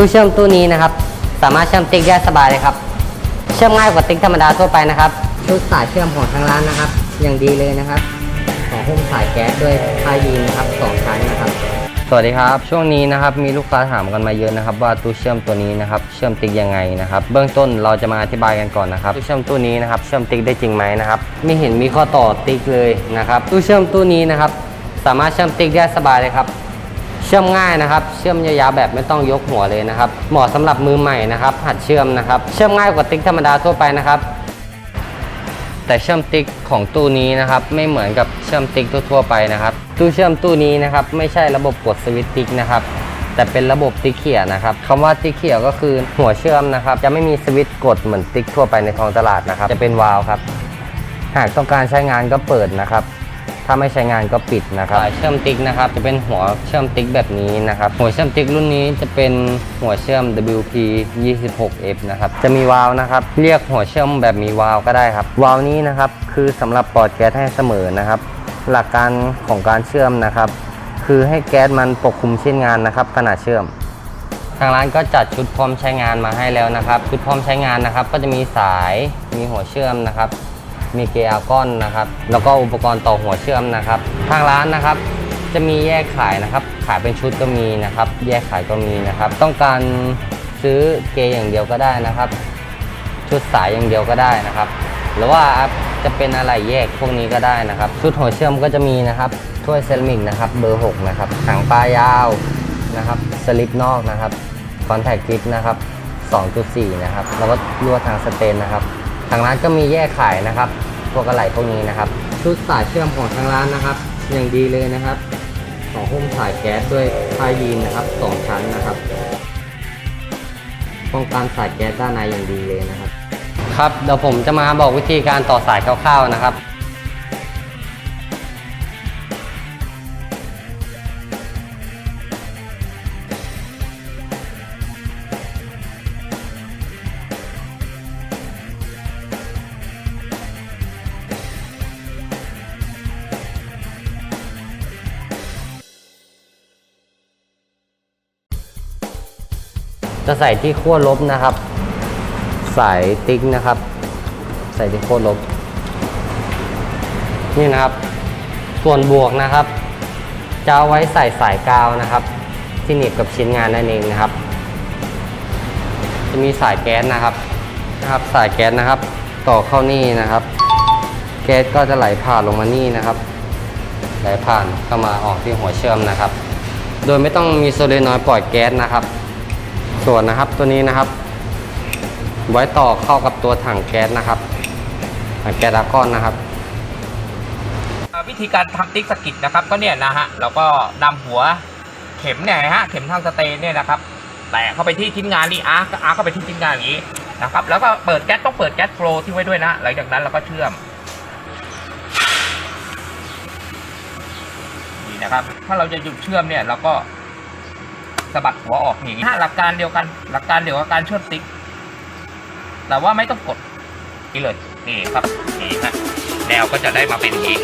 ตู้เชื่อมตู้นี้นะครับ สามารถเชื่อมติ๊กได้สบายเลยครับ เชื่อมง่ายกว่าติ๊กธรรมดาทั่วไปนะครับชุดสายเชื่อมของทางร้านนะครับ อย่างดีเลยนะครับของหุ้มสายแก๊สด้วยผ้ายีนนะครับสองชั้นนะครับ สวัสดีครับ ช่วงนี้นะครับมีลูกค้าถามกันมาเยอะนะครับ ว่าตู้เชื่อมตัวนี้นะครับเชื่อมติ๊กยังไงนะครับ เบื้องต้นเราจะมาอธิบายกันก่อนนะครับตู้เชื่อมตู้นี้นะครับเชื่อมติ๊กได้จริงไหมนะครับไม่เห็นมีข้อต่อติ๊กเลยนะครับตู้เชื่อมตู้นี้นะครับสามารถเชื่อมติ๊กได้สบายเลยครับ เชื่อมง่ายนะครับ เชื่อมยาวๆแบบไม่ต้องยกหัวเลยนะครับ เหมาะสำหรับมือใหม่นะครับ หัดเชื่อมนะครับ เชื่อมง่ายกว่าติ๊กธรรมดาทั่วไปนะครับ แต่เชื่อมติ๊กของตู้นี้นะครับ ไม่เหมือนกับเชื่อมติ๊กทั่วๆไปนะครับ ตู้เชื่อมตู้นี้นะครับ ไม่ใช่ระบบกดสวิตช์ติ๊กนะครับแต่เป็นระบบติ๊กเขียนะครับคำว่าติ๊กเขียก็คือหัวเชื่อมนะครับ จะไม่มีสวิตช์กดเหมือนติ๊กทั่วไปในท้องตลาดนะครับ จะเป็นวาล์วครับ หากต้องการใช้งานก็เปิดนะครับ ถ้าไม่ใช้งานก็ปิดนะครับสายเชื่อมติ๊กนะครับจะเป็นหัวเชื่อมติ๊กแบบนี้นะครับหัวเชื่อมติ๊กรุ่นนี้จะเป็นหัวเชื่อม WP 26F นะครับจะมีวาล์วนะครับเรียกหัวเชื่อมแบบมีวาล์วก็ได้ครับวาล์วนี้นะครับคือสำหรับปลอดแก๊สให้เสมอนะครับ หลักการของการเชื่อมนะครับ คือให้แก๊สมันปกคลุมชิ้นงานนะครับขณะเชื่อมทางร้านก็จัดชุดพร้อมใช้งานมาให้แล้วนะครับ ชุดพร้อมใช้งานนะครับ ก็จะมีสายมีหัวเชื่อมนะครับ มีเกลียร์ก้อนนะครับ แล้วก็อุปกรณ์ต่อหัวเชื่อมนะครับ ทางร้านนะครับ จะมีแยกขายนะครับ ขายเป็นชุดก็มีนะครับ แยกขายก็มีนะครับ ต้องการซื้อเกียร์อย่างเดียวก็ได้นะครับ ชุดสายอย่างเดียวก็ได้นะครับ หรือว่าจะเป็นอะไรแยกพวกนี้ก็ได้นะครับ ชุดหัวเชื่อมก็จะมีนะครับถ้วยเซรามิกนะครับ เบอร์ 6 นะครับหางปลายาวนะครับสลิปนอกนะครับคอนแทคกริปนะครับ2.4 นะครับ แล้วก็ลวดทางสเตนนะครับ ทางร้านก็มีแยกขายนะครับพวกอะไหล่พวกนี้นะครับ ชุดสายเชื่อมของทางร้านนะครับ อย่างดีเลยนะครับของหุ้มสายแก๊สด้วยผ้ายีนนะครับสองชั้นนะครับป้องกันสายแก๊สด้านในอย่างดีเลยนะครับ ครับเดี๋ยวผมจะมาบอกวิธีการต่อสายคร่าวๆนะครับ จะใส่ที่ขั้วลบนะครับ สายติ๊กนะครับ ใส่ที่ขั้วลบ นี่นะครับ ส่วนบวกนะครับ จะเอาไว้ใส่สายกาวนะครับ ที่หนีบกับชิ้นงานนั่นเองนะครับ จะมีสายแก๊สนะครับนะครับ สายแก๊สนะครับ ต่อเข้านี่นะครับ แก๊สก็จะไหลผ่านลงมานี่นะครับ ไหลผ่านเข้ามาออกที่หัวเชื่อมนะครับ โดยไม่ต้องมีโซเลนอยด์ปล่อยแก๊สนะครับ ส่วนนะครับตัวนี้นะครับ ไว้ต่อเข้ากับตัวถังแก๊สนะครับถังแก๊สอาร์กอนนะครับวิธีการทำติ๊กสกิดนะครับ ก็เนี่ยนะฮะเราก็นำหัวเข็มเนี่ยฮะเข็มทางสเตนเนี่ยนะครับแตะเข้าไปที่ชิ้นงานนี่อาร์อาร์เข้าไปที่ชิ้นงานอย่างนี้นะครับ แล้วก็เปิดแก๊สต้องเปิดแก๊สโฟล์ที่ไว้ด้วยนะหลังจากนั้นเราก็เชื่อมนี่นะครับ ถ้าเราจะหยุดเชื่อมเนี่ยเราก็ สะบัดหัวออกอย่างนี้ถ้าหลักการเดียวกัน หลักการเดียวกับการเชื่อมติ๊ก แต่ว่าไม่ต้องกดนี่เลยนี่ครับนี่ฮะแนวก็จะได้มาเป็นอย่างนี้